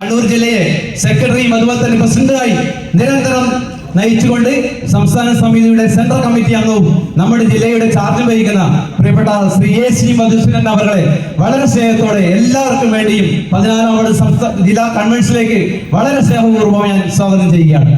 കണ്ണൂർ ജില്ലയെ സെക്രട്ടറിയും അതുപോലെ തന്നെ പ്രസിഡന്റായി നിരന്തരം നയിച്ചുകൊണ്ട് സംസ്ഥാന സമിതിയുടെ സെൻട്രൽ കമ്മിറ്റി അംഗവും നമ്മുടെ ജില്ലയുടെ ചാർജ് വഹിക്കുന്ന പ്രിയപ്പെട്ട ശ്രീ എ സി മധുസൂദൻ അവരുടെ വളരെ സ്നേഹത്തോടെ എല്ലാവർക്കും വേണ്ടിയും പതിനാലാം വാർഡ് സംസ്ഥാന ജില്ലാ കൺവെൻഷനിലേക്ക് വളരെ സ്നേഹപൂർവം ഞാൻ സ്വാഗതം ചെയ്യുകയാണ്.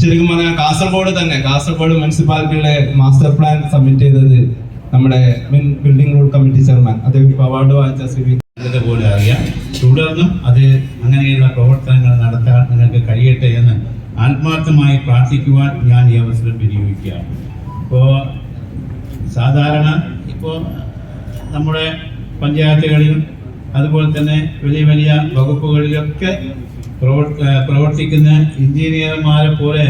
ശരിക്കും പറഞ്ഞാൽ കാസർഗോഡ് തന്നെ കാസർഗോഡ് മുനിസിപ്പാലിറ്റിയുടെ മാസ്റ്റർ പ്ലാൻ സബ്മിറ്റ് ചെയ്തത് നമ്മുടെ മുൻ ബിൽഡിംഗ് റോഡ് കമ്മിറ്റി ചെയർമാൻ അദ്ദേഹം അവാർഡ് വാങ്ങിച്ച ശ്രീ പോലെ അറിയാം. തുടർന്നും അത് അങ്ങനെയുള്ള പ്രവർത്തനങ്ങൾ നടത്താൻ നിങ്ങൾക്ക് കഴിയട്ടെ എന്ന് ആത്മാർത്ഥമായി പ്രാർത്ഥിക്കുവാൻ ഞാൻ ഈ അവസരം വിനിയോഗിക്കുകയാണ്. ഇപ്പോൾ സാധാരണ ഇപ്പോൾ നമ്മുടെ പഞ്ചായത്തുകളിലും അതുപോലെ തന്നെ വലിയ വലിയ വകുപ്പുകളിലൊക്കെ പ്രവർത്തിക്കുന്ന എഞ്ചിനീയർമാരെ പോലെ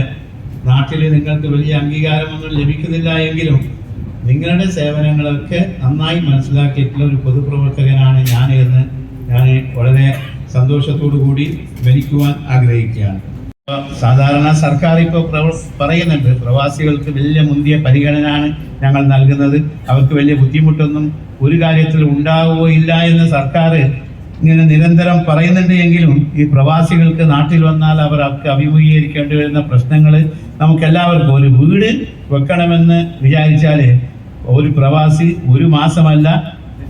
നാട്ടിൽ നിങ്ങൾക്ക് വലിയ അംഗീകാരമൊന്നും ലഭിക്കുന്നില്ല എങ്കിലും നിങ്ങളുടെ സേവനങ്ങളൊക്കെ നന്നായി മനസ്സിലാക്കിയിട്ടുള്ള ഒരു പൊതുപ്രവർത്തകനാണ് ഞാൻ എന്ന് ഞാൻ വളരെ സന്തോഷത്തോടു കൂടി ഭരിക്കുവാൻ ആഗ്രഹിക്കുകയാണ്. സാധാരണ സർക്കാർ ഇപ്പോൾ പറയുന്നുണ്ട് പ്രവാസികൾക്ക് വലിയ മുന്തിയ പരിഗണനയാണ് ഞങ്ങൾ നൽകുന്നത്. അവർക്ക് വലിയ ബുദ്ധിമുട്ടൊന്നും ഒരു കാര്യത്തിൽ ഉണ്ടാവുകയില്ല എന്ന് സർക്കാർ ഇങ്ങനെ നിരന്തരം പറയുന്നുണ്ട് എങ്കിലും ഈ പ്രവാസികൾക്ക് നാട്ടിൽ വന്നാൽ അവർ അവർക്ക് അഭിമുഖീകരിക്കേണ്ടി വരുന്ന പ്രശ്നങ്ങൾ നമുക്കെല്ലാവർക്കും ഒരു വീട് വെക്കണമെന്ന് വിചാരിച്ചാൽ ഒരു പ്രവാസി ഒരു മാസമല്ല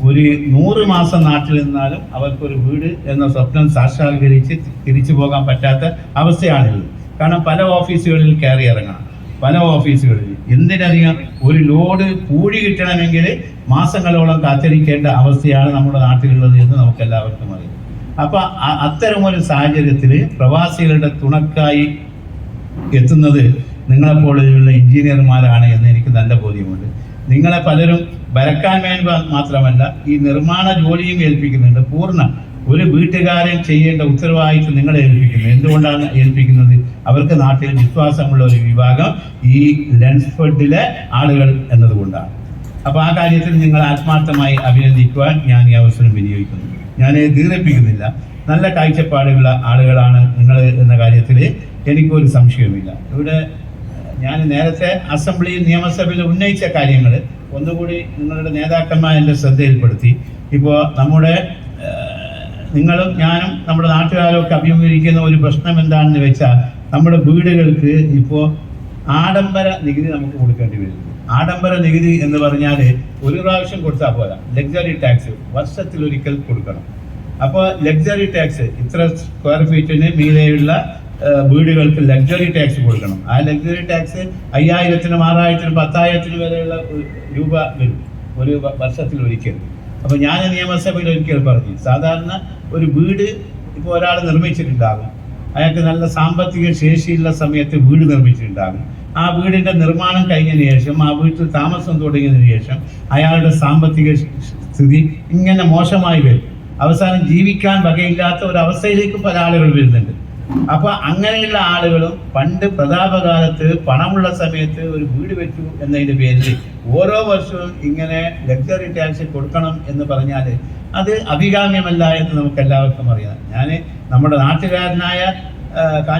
ഒരു നൂറ് മാസം നാട്ടിൽ നിന്നാലും അവർക്കൊരു വീട് എന്ന സ്വപ്നം സാക്ഷാത്കരിച്ച് തിരിച്ചു പോകാൻ പറ്റാത്ത അവസ്ഥയാണുള്ളത് കാരണം പല ഓഫീസുകളിൽ കയറി ഇറങ്ങണം. പല ഓഫീസുകളിൽ എന്തിനധികം ഒരു ലോഡ് കൂടി കിട്ടണമെങ്കിൽ മാസങ്ങളോളം കാത്തിരിക്കേണ്ട അവസ്ഥയാണ് നമ്മുടെ നാട്ടിലുള്ളത് എന്ന് നമുക്കെല്ലാവർക്കും അറിയാം. അപ്പൊ അത്തരമൊരു സാഹചര്യത്തിൽ പ്രവാസികളുടെ തുണക്കായി എത്തുന്നത് നിങ്ങളെപ്പോലെയുള്ള എഞ്ചിനീയർമാരാണ് എന്ന് എനിക്ക് നല്ല ബോധ്യമുണ്ട്. നിങ്ങളെ പലരും വരക്കാൻ വേണ്ടി മാത്രമല്ല ഈ നിർമ്മാണ ജോലിയും ഏൽപ്പിക്കുന്നുണ്ട്. പൂർണ ഒരു വീട്ടുകാരൻ ചെയ്യേണ്ട ഉത്തരവാദിത്വം നിങ്ങളെ ഏൽപ്പിക്കുന്നു. എന്തുകൊണ്ടാണ് ഏൽപ്പിക്കുന്നത്? അവർക്ക് നാട്ടിൽ വിശ്വാസമുള്ള ഒരു വിഭാഗം ഈ ലെൻസ്ഫെഡിലെ ആളുകൾ എന്നതുകൊണ്ടാണ്. അപ്പോൾ ആ കാര്യത്തിൽ നിങ്ങൾ ആത്മാർത്ഥമായി അഭിനന്ദിക്കുവാൻ ഞാൻ ഈ അവസരം വിനിയോഗിക്കുന്നു. ഞാൻ ദീർഘിപ്പിക്കുന്നില്ല. നല്ല കാഴ്ചപ്പാടുള്ള ആളുകളാണ് നിങ്ങൾ എന്ന കാര്യത്തിൽ എനിക്കൊരു സംശയവുമില്ല. ഇവിടെ ഞാൻ നേരത്തെ അസംബ്ലിയിൽ നിയമസഭയിൽ ഉന്നയിച്ച കാര്യങ്ങൾ ഒന്നുകൂടി നിങ്ങളുടെ നേതാക്കന്മാർ എന്റെ ശ്രദ്ധയിൽപ്പെടുത്തി. ഇപ്പോൾ നമ്മുടെ നിങ്ങളും ഞാനും നമ്മുടെ നാട്ടുകാരൊക്കെ അഭിമുഖീകരിക്കുന്ന ഒരു പ്രശ്നം എന്താണെന്ന് വെച്ചാൽ നമ്മുടെ വീടുകൾക്ക് ഇപ്പോൾ ആഡംബര നികുതി നമുക്ക് കൊടുക്കേണ്ടി വരുന്നു. ആഡംബര നികുതി എന്ന് പറഞ്ഞാൽ ഒരു പ്രാവശ്യം കൊടുത്താൽ പോരാ. ലക്സറി ടാക്സ് വർഷത്തിൽ ഒരിക്കൽ കൊടുക്കണം. അപ്പോൾ ലക്സറി ടാക്സ് ഇത്ര സ്ക്വയർ ഫീറ്റിന് മീതെയുള്ള വീടുകൾക്ക് ലക്സറി ടാക്സ് കൊടുക്കണം. ആ ലക്സറി ടാക്സ് അയ്യായിരത്തിനും ആറായിരത്തിനും പത്തായിരത്തിനും വരെയുള്ള രൂപ വരും. ഒരു വർഷത്തിൽ ഒരിക്കൽ. അപ്പോൾ ഞാൻ നിയമസഭയിൽ ഒരിക്കൽ പറഞ്ഞു സാധാരണ ഒരു വീട് ഇപ്പോൾ ഒരാൾ നിർമ്മിച്ചിട്ടുണ്ടാകും. അയാൾക്ക് നല്ല സാമ്പത്തിക ശേഷിയുള്ള സമയത്ത് വീട് നിർമ്മിച്ചിട്ടുണ്ടാകും. ആ വീടിന്റെ നിർമ്മാണം കഴിഞ്ഞതിന് ശേഷം ആ വീട്ടിൽ താമസം തുടങ്ങിയതിന് ശേഷം അയാളുടെ സാമ്പത്തിക സ്ഥിതി ഇങ്ങനെ മോശമായി വരും. അവസാനം ജീവിക്കാൻ വകയില്ലാത്ത ഒരു അവസ്ഥയിലേക്ക് പല ആളുകൾ വരുന്നുണ്ട്. അപ്പൊ അങ്ങനെയുള്ള ആളുകളും പണ്ട് പ്രതാപകാലത്ത് പണമുള്ള സമയത്ത് ഒരു വീട് വെച്ചു എന്നതിന്റെ പേരിൽ ഓരോ വർഷവും ഇങ്ങനെ ലക്ഷറി ടാക്സ് കൊടുക്കണം എന്ന് പറഞ്ഞാൽ അത് അഭികാമ്യമല്ല എന്ന് നമുക്ക് എല്ലാവർക്കും അറിയാം. ഞാൻ നമ്മുടെ നാട്ടുകാരനായ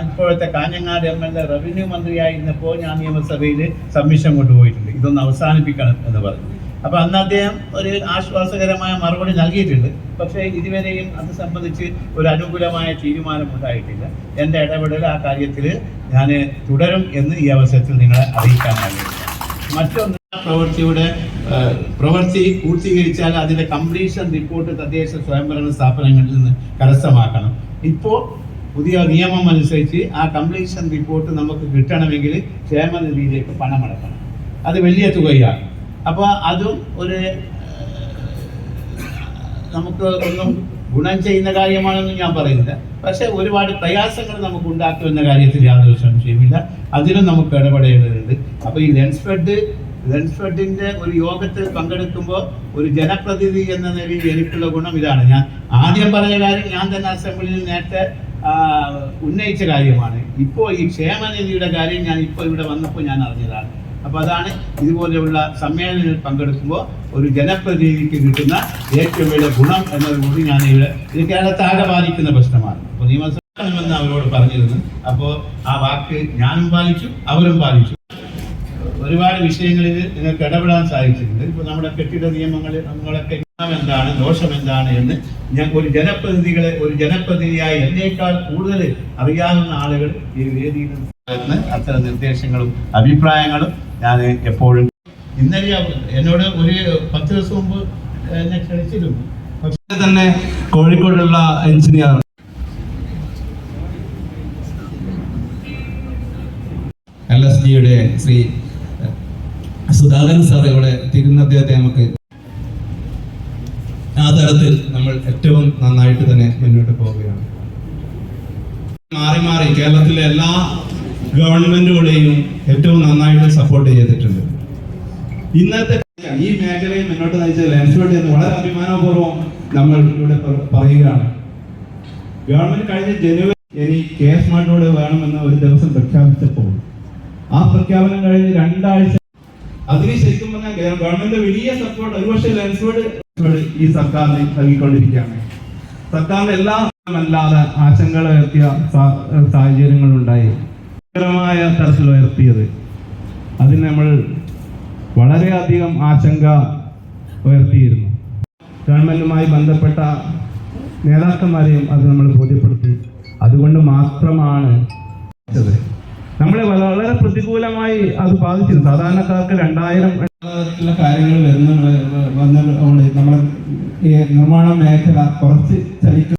ഇപ്പോഴത്തെ Kanhangad M L A revenue മന്ത്രിയായിരുന്നപ്പോൾ ഞാൻ നിയമസഭയിൽ സബ്മിഷൻ കൊണ്ടുപോയിട്ടുണ്ട്. ഇതൊന്ന് അവസാനിപ്പിക്കണം എന്ന് പറഞ്ഞു. അപ്പൊ അന്ന് അദ്ദേഹം ഒരു ആശ്വാസകരമായ മറുപടി നൽകിയിട്ടുണ്ട്. പക്ഷേ ഇതുവരെയും അത് സംബന്ധിച്ച് ഒരു അനുകൂലമായ തീരുമാനം ഉണ്ടായിട്ടില്ല എന്റെ ഇടപെടൽ ആ കാര്യത്തിൽ ഞാൻ തുടരും എന്ന് ഈ അവസരത്തിൽ നിങ്ങളെ അറിയിക്കാൻ ആഗ്രഹിക്കുന്നു മറ്റൊന്ന് പ്രവൃത്തിയുടെ പ്രവൃത്തി പൂർത്തീകരിച്ചാൽ അതിന്റെ കംപ്ലീഷൻ റിപ്പോർട്ട് തദ്ദേശ സ്വയംഭരണ സ്ഥാപനങ്ങളിൽ നിന്ന് കരസ്ഥമാക്കണം. ഇപ്പോൾ പുതിയ നിയമം അനുസരിച്ച് ആ കംപ്ലീഷൻ റിപ്പോർട്ട് നമുക്ക് കിട്ടണമെങ്കിൽ ക്ഷേമനിധിയിലേക്ക് പണമടക്കണം അത് വലിയ തുകയാണ്. അപ്പോൾ അതും ഒരു നമുക്ക് ഒന്നും ഗുണം ചെയ്യുന്ന കാര്യമാണെന്ന് ഞാൻ പറയുന്നില്ല. പക്ഷെ ഒരുപാട് പ്രയാസങ്ങൾ നമുക്ക് ഉണ്ടാക്കുമെന്ന കാര്യത്തിൽ യാതൊരു സംശയമില്ല അതിലും നമുക്ക് ഇടപെടേണ്ടതുണ്ട്. അപ്പോൾ ഈ ലെൻസ് ഫെഡ് ലെൻസ് ഫെഡിന്റെ ഒരു യോഗത്തിൽ പങ്കെടുക്കുമ്പോൾ ഒരു ജനപ്രതിനിധി എന്ന നിലയിൽ എനിക്കുള്ള ഗുണം ഇതാണ്. ഞാൻ ആദ്യം പറഞ്ഞ കാര്യം ഞാൻ തന്നെ അസംബ്ലിയിൽ നേരത്തെ ഉന്നയിച്ച കാര്യമാണ്. ഇപ്പോൾ ഈ ക്ഷേമനിധിയുടെ കാര്യം ഞാൻ ഇപ്പോൾ ഇവിടെ വന്നപ്പോൾ ഞാൻ അറിഞ്ഞതാണ്. അപ്പോൾ അതാണ് ഇതുപോലെയുള്ള സമ്മേളനങ്ങളിൽ പങ്കെടുക്കുമ്പോൾ ഒരു ജനപ്രതിനിധിക്ക് കിട്ടുന്ന ഏറ്റവും വലിയ ഗുണം എന്നത് കൂടി ഞാൻ ഇവിടെ ഇത് കേരളത്താകെ ബാധിക്കുന്ന പ്രശ്നമാണ്. അപ്പോൾ നിയമസഭ അവരോട് പറഞ്ഞിരുന്നു. അപ്പോൾ ആ വാക്ക് ഞാനും പാലിച്ചു അവരും പാലിച്ചു. ഒരുപാട് വിഷയങ്ങളിൽ നിങ്ങൾക്ക് ഇടപെടാൻ സാധിച്ചിട്ടുണ്ട്. ഇപ്പോൾ നമ്മുടെ കെട്ടിട നിയമങ്ങൾ നമ്മളൊക്കെ എന്താണ് ദോഷം എന്താണ് എന്ന് ഞാൻ ഒരു ജനപ്രതിനിധികളെ ഒരു ജനപ്രതിനിധിയായി എന്നേക്കാൾ കൂടുതൽ അറിയാവുന്ന ആളുകൾ ഈ വേദിയിൽ അത്തരം നിർദ്ദേശങ്ങളും അഭിപ്രായങ്ങളും ഞാൻ എപ്പോഴും ഇന്നലെ എന്നോട് ഒരു പത്ത് ദിവസം മുമ്പ് എന്നെ ക്ഷണിച്ചിരുന്നു. പക്ഷേ തന്നെ കോഴിക്കോടുള്ള എഞ്ചിനീയർ. എൽ എസ് ജിയുടെ ശ്രീ സുധാകരൻ സാർ ഇവിടെ എത്തിക്കുന്ന അദ്ദേഹത്തെ നമുക്ക് ആ തരത്തിൽ നമ്മൾ ഏറ്റവും നന്നായിട്ട് തന്നെ മുന്നോട്ട് പോവുകയാണ്. മാറി മാറി കേരളത്തിലെ എല്ലാ ഗവൺമെന്റുകളെയും ഏറ്റവും നന്നായിട്ട് സപ്പോർട്ട് ചെയ്തിട്ടുണ്ട്. ഇന്നത്തെ ഈ മേഖലയിൽ മുന്നോട്ട് നയിച്ച ലെൻസ്ഫോർഡ് എന്ന് വളരെ അഭിമാനപൂർവം നമ്മൾ ഇവിടെ പറയുകയാണ്. ഗവൺമെന്റ് കഴിഞ്ഞ ജനുവരി ഇനി കെ എസ് സ്മാർട്ടോട് വേണമെന്ന് ഒരു ദിവസം പ്രഖ്യാപിച്ചപ്പോൾ ആ പ്രഖ്യാപനം കഴിഞ്ഞ് രണ്ടാഴ്ച അതിന് ശരിക്കും പറഞ്ഞാൽ ഗവ- ഗവൺമെന്റ് വലിയ സപ്പോർട്ട് ഒരുപക്ഷെ ലെൻസ്ഫോർഡ് ഈ സർക്കാരിന് നൽകിക്കൊണ്ടിരിക്കുകയാണ്. സർക്കാരിന്റെ എല്ലാ അല്ലാതെ ആശങ്കകൾ ഉയർത്തിയ സാ- ഭയങ്കരമായ തരത്തിൽ ഉയർത്തിയത്. അതിന് നമ്മൾ വളരെയധികം ആശങ്ക ഉയർത്തിയിരുന്നു. ഗവൺമെന്റുമായി ബന്ധപ്പെട്ട നേതാക്കന്മാരെയും അത് നമ്മൾ ബോധ്യപ്പെടുത്തി. അതുകൊണ്ട് മാത്രമാണ്. നമ്മളെ വളരെ പ്രതികൂലമായി അത് ബാധിച്ചിരുന്നു. സാധാരണക്കാർക്ക് രണ്ടായിരം കാര്യങ്ങൾ വരുന്ന വന്ന നമ്മുടെ ഈ നിർമ്മാണ മേഖല കുറച്ച് ചലിക്കും.